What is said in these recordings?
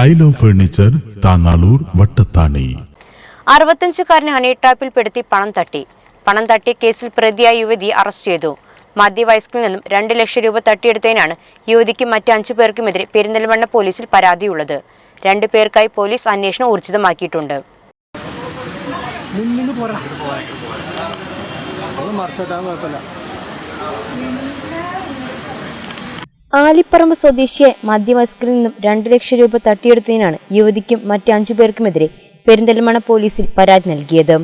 Style of furniture Thangaloor Vattathani. അറുപത്തഞ്ചുകാരനെ ഹണിട്രാപ്പിൽപ്പെടുത്തി പണം തട്ടി. പണം തട്ടിയ കേസിൽ പ്രതിയായ യുവതി അറസ്റ്റ് ചെയ്തു. മധ്യവയസ്കിൽ നിന്നും രണ്ട് ലക്ഷം രൂപ തട്ടിയെടുത്തതിനാണ് യുവതിക്കും മറ്റ് അഞ്ചു പേർക്കുമെതിരെ പെരിന്തൽമണ്ണ പോലീസിൽ പരാതിയുള്ളത്. രണ്ടു പേർക്കായി പോലീസ് അന്വേഷണം ഊർജിതമാക്കിയിട്ടുണ്ട്. മറിച്ചിട്ടാൻ കുഴപ്പമില്ല. ആലിപ്പറമ്പ് സ്വദേശിയെ മധ്യവയസ്കിൽ നിന്നും രണ്ട് ലക്ഷം രൂപ തട്ടിയെടുത്തതിനാണ് യുവതിക്കും മറ്റ് അഞ്ചു പേർക്കുമെതിരെ പെരിന്തൽമണ്ണ പോലീസിൽ പരാതി നൽകിയത്.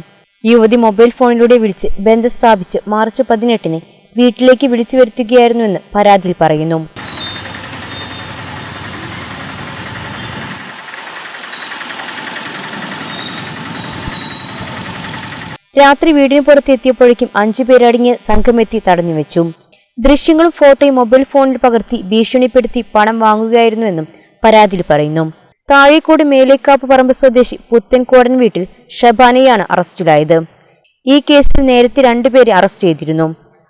യുവതി മൊബൈൽ ഫോണിലൂടെ വിളിച്ച് ബന്ധം സ്ഥാപിച്ച് മാർച്ച് പതിനെട്ടിന് വീട്ടിലേക്ക് വിളിച്ചു വരുത്തുകയായിരുന്നുവെന്ന് പരാതിയിൽ പറയുന്നു. രാത്രി വീടിന് പുറത്തെത്തിയപ്പോഴേക്കും അഞ്ചു പേരടങ്ങിയ സംഘമെത്തി തടഞ്ഞുവെച്ചു. ദൃശ്യങ്ങളും ഫോട്ടോയും മൊബൈൽ ഫോണിൽ പകർത്തി ഭീഷണിപ്പെടുത്തി പണം വാങ്ങുകയായിരുന്നുവെന്നും പരാതിയിൽ പറയുന്നു. താഴേക്കോട് മേലേക്കാപ്പ് പറമ്പ് സ്വദേശി പുത്തൻകോടൻ വീട്ടിൽ ഷബാനയാണ് അറസ്റ്റിലായത്. ഈ കേസിൽ നേരത്തെ രണ്ടുപേരെ അറസ്റ്റ് ചെയ്തിരുന്നു.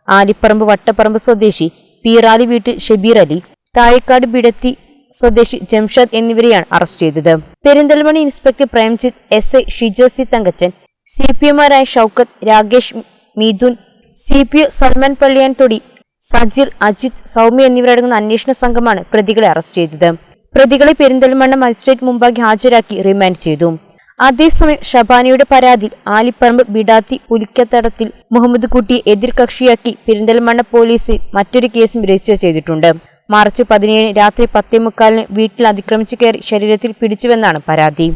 ആലിപ്പറമ്പ് വട്ടപ്പറമ്പ് സ്വദേശി പീറാലി വീട്ടിൽ ഷബീർ അലി താഴേക്കാട് ബിടത്തി സ്വദേശി ജംഷദ് എന്നിവരെയാണ് അറസ്റ്റ് ചെയ്തത്. Perinthalmanna inspector Premjith S I Shijosi Thankachan C P എമാരായ Shoukath Rakesh Midhun C P O Salman Palliyan Thodi Sajeer Ajith Soumya എന്നിവരടങ്ങുന്ന അന്വേഷണ സംഘമാണ് പ്രതികളെ അറസ്റ്റ് ചെയ്തത്. പ്രതികളെ പെരിന്തൽമണ്ണ മജിസ്ട്രേറ്റ് മുമ്പാകെ ഹാജരാക്കി റിമാൻഡ് ചെയ്തു. അതേസമയം ഷബാനയുടെ പരാതിയിൽ ആലിപ്പറമ്പ് ബിഡാത്തി പുലിക്കത്തടത്തിൽ മുഹമ്മദ് കുട്ടിയെ എതിർകക്ഷിയാക്കി പെരിന്തൽമണ്ണ പോലീസ് മറ്റൊരു കേസും രജിസ്റ്റർ ചെയ്തിട്ടുണ്ട്. മാർച്ച് പതിനേഴിന് രാത്രി പത്തേ മുക്കാലിന് വീട്ടിൽ അതിക്രമിച്ചു കയറി ശരീരത്തിൽ പിടിച്ചുവെന്നാണ് പരാതി.